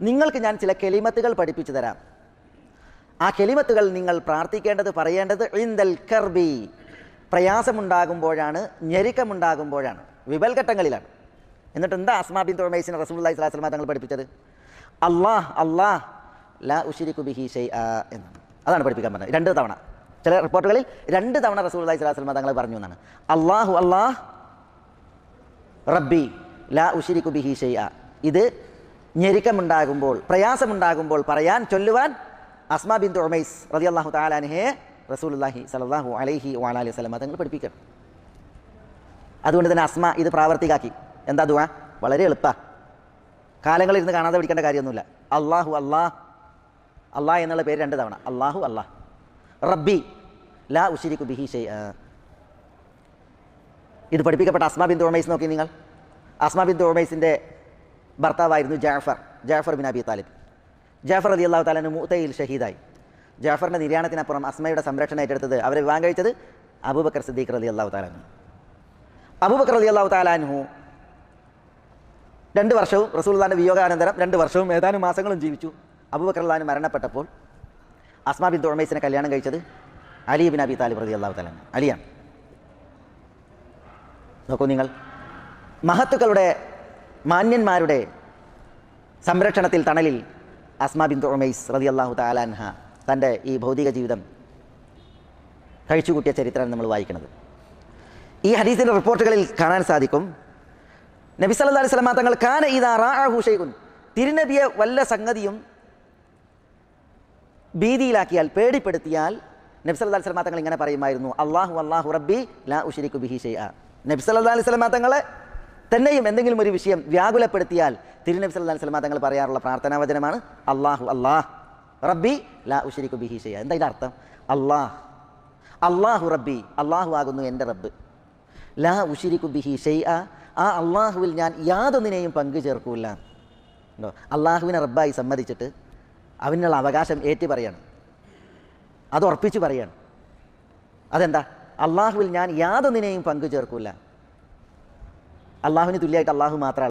നിങ്ങൾക്ക് ഞാൻ ചില കെളിമത്തുകൾ പഠിപ്പിച്ചു തരാം. ആ കെളിമത്തുകൾ നിങ്ങൾ പ്രാർത്ഥിക്കേണ്ടത് പറയേണ്ടത് ഇന്ദൽ കർബി. പ്രയാസമുണ്ടാകുമ്പോഴാണ് ഞെരുക്കമുണ്ടാകുമ്പോഴാണ് വിപൽഘട്ടങ്ങളിലാണ്. എന്നിട്ട് എന്താ അസ്മാബിൻ ബിൻ തുമൈസിന് സ്വല്ലല്ലാഹു അലൈഹി തങ്ങൾ പഠിപ്പിച്ചത്? അല്ലാഹ് അല്ലാഹ് ലാ ഉഷിരിക്കു ബിഹി ഷെയ് എന്നാണ്. അതാണ് പഠിപ്പിക്കാൻ പറഞ്ഞത്. രണ്ട് തവണ. ചില റിപ്പോർട്ടുകളിൽ രണ്ട് തവണ അലൈഹി വസല്ലം തങ്ങൾ പറഞ്ഞു എന്നാണ്. അള്ളാഹു അള്ളാഹ് റബ്ബി ലാ ഉഷിരിക്കു ബിഹി ഷെയ് ഇത് ഞെരുക്കമുണ്ടാകുമ്പോൾ പ്രയാസമുണ്ടാകുമ്പോൾ പറയാൻ ചൊല്ലുവാൻ അസ്മാ ബിൻ തുമൈസ് റതി അള്ളാഹു അൻഹയെ റസൂലുള്ളാഹി സലാഹു അലൈഹി വാലാലി വസല്ലം തങ്ങൾ പഠിപ്പിക്കണം. അതുകൊണ്ട് തന്നെ അസ്മ ഇത് പ്രാവർത്തികാക്കി. എന്താ ദുവാ വളരെ എളുപ്പ. കാലങ്ങളിരുന്ന് കാണാതെ പഠിക്കേണ്ട കാര്യമൊന്നുമില്ല. അള്ളാഹു അള്ളാഹ് അള്ളാഹ് എന്നുള്ള പേര് രണ്ട് തവണ. അള്ളാഹു അള്ളാഹ് റബ്ബി ലാ ഉഷിരിക്കു ബിഹി ഷെയ് ഇത് പഠിപ്പിക്കപ്പെട്ട അസ്മ ബിൻ തുമൈസ് നോക്കി നിങ്ങൾ. അസ്മ ബിൻ തുമൈസിന്റെ ഭർത്താവായിരുന്നു Jafar Jafar bin Abi Talib. Jafar Ali അള്ളാഹു താലാന് മൂത്തയിൽ ഷഹീദായി. ജാഫറിന്റെ നിര്യാണത്തിനപ്പുറം അസ്മയുടെ സംരക്ഷണം ഏറ്റെടുത്തത് അവരെ വിവാഹം കഴിച്ചത് അബൂബക്കർ സിദ്ദീഖ് അലി അള്ളാഹു താലാനു അബൂബക്കർ അലി അള്ളാഹു താലാൻഹു രണ്ട് വർഷവും റസൂൽദാന്റെ വിയോഗാനന്തരം രണ്ട് വർഷവും ഏതാനും മാസങ്ങളും ജീവിച്ചു. അബൂബക്കർ അള്ളഹാൻ മരണപ്പെട്ടപ്പോൾ അസ്മാ ബിൻ തുഴമൈസിനെ കല്യാണം കഴിച്ചത് അലി ബിൻ അബി താലിബ് റതി അള്ളാഹു താലാൻ അലിയാണ്. നോക്കൂ നിങ്ങൾ. മഹത്തുക്കളുടെ മാന്യന്മാരുടെ സംരക്ഷണത്തിൽ തണലിൽ അസ്മാ ബിന്ദു ഉമൈസ് റതി അള്ളാഹു താലാൻഹ തന്റെ ഈ ഭൗതിക ജീവിതം കഴിച്ചുകൂട്ടിയ ചരിത്രമാണ് നമ്മൾ വായിക്കുന്നത്. ഈ ഹദീസിന്റെ റിപ്പോർട്ടുകളിൽ കാണാൻ സാധിക്കും നബി സല്ലാ അലൈഹി വസല്ലം തങ്ങൾ കാന ഇദാ റാഅഹു ഷൈഉൻ തിരുനബിയെ വല്ല സംഗതിയും ഭീതിയിലാക്കിയാൽ പേടിപ്പെടുത്തിയാൽ നബി സല്ലാ അലൈഹി വസല്ലം തങ്ങൾ ഇങ്ങനെ പറയുമായിരുന്നു അള്ളാഹു അള്ളാഹു റബ്ബി ലാ ഉഷരിക്കു ബിഹി ഷെയ്യ നബി സല്ലാ അലൈഹി വസല്ലം തങ്ങളെ തന്നെയും എന്തെങ്കിലും ഒരു വിഷയം വ്യാകുലപ്പെടുത്തിയാൽ തിരുനബി അലൈഹി വസല്ലം തങ്ങൾ പറയാറുള്ള പ്രാർത്ഥനാ വചനമാണ് അള്ളാഹു അള്ളാഹ് റബ്ബി ലാ ഉഷരിക്കു ബിഹി ഷൈഅ എന്താ ഇതിന്റെ അർത്ഥം? അള്ളാഹ് അള്ളാഹു റബ്ബി അള്ളാഹു ആകുന്നു എന്റെ റബ്ബ്. ലാ ഉഷിരിക്കു ബിഹി ഷെയ്അ ആ അള്ളാഹുവിൽ ഞാൻ യാതൊന്നിനെയും പങ്കു ചേർക്കൂല ഉണ്ടോ? അള്ളാഹുവിനെ റബ്ബായി സമ്മതിച്ചിട്ട് അവനുള്ള അവകാശം ഏറ്റു പറയാണ്. അത് ഉറപ്പിച്ച് പറയാണ്. അതെന്താ? അള്ളാഹുവിൽ ഞാൻ യാതൊന്നിനെയും പങ്കു ചേർക്കൂല അള്ളാഹുവിന് തുല്യമായിട്ട് അള്ളാഹു മാത്രമാണ്